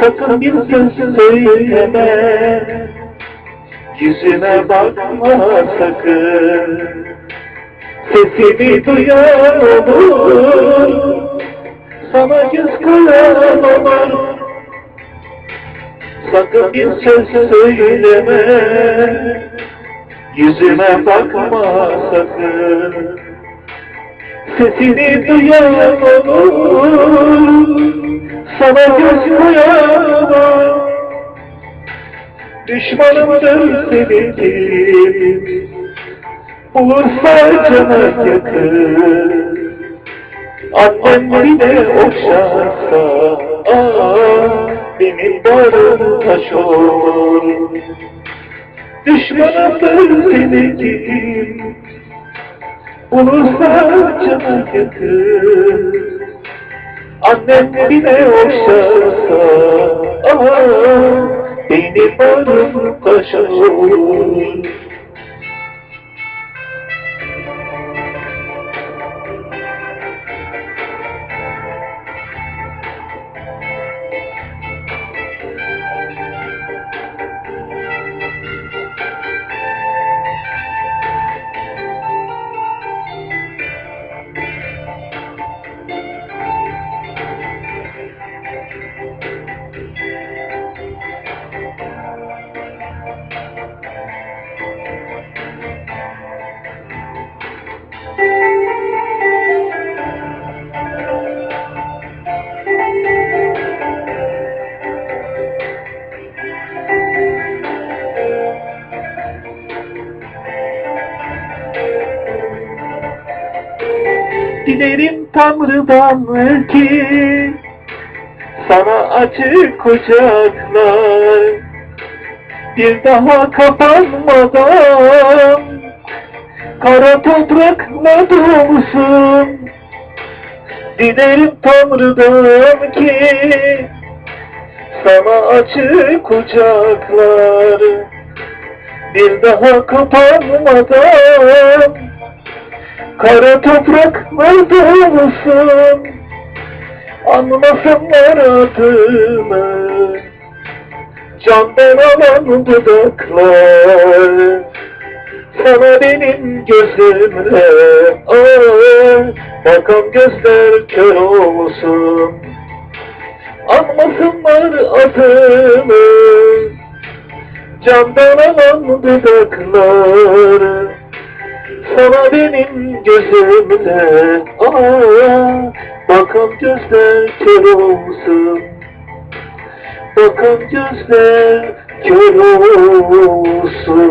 Sakın bir söz söyleme. Yüzüme bakma sakın. Sesimi olur. Sana göz olur Sakın bir söz söyleme. Yüzüme bakma sakın. Sesini olur Sana göz koyan Düşmanımdır senin Bulursa cana yakın. Annem bile okşarsa ah, Benim bağrım taş olur. Düşmanımdır senin Bulursa cana yakın Annem bile okşarsa ah, Benim bağrım taş olur Dilerim Tanrı'dan ki sana açık kucaklar bir daha kapanmadan. Kara toprakla dolsun. Dilerim Tanrı'dan ki. Sana açık kucaklar bir daha kapanmadan Kara topraklarda olsun Anlasınlar adımı Candan alan dudaklar Sana benim gözümle. Ah, Bakan gözler kör olsun. Anmasınlar adımı Candan alan dudaklar sana benim gözümde aa, Bakan gözler kör olsun. Bakan gözler kör olsun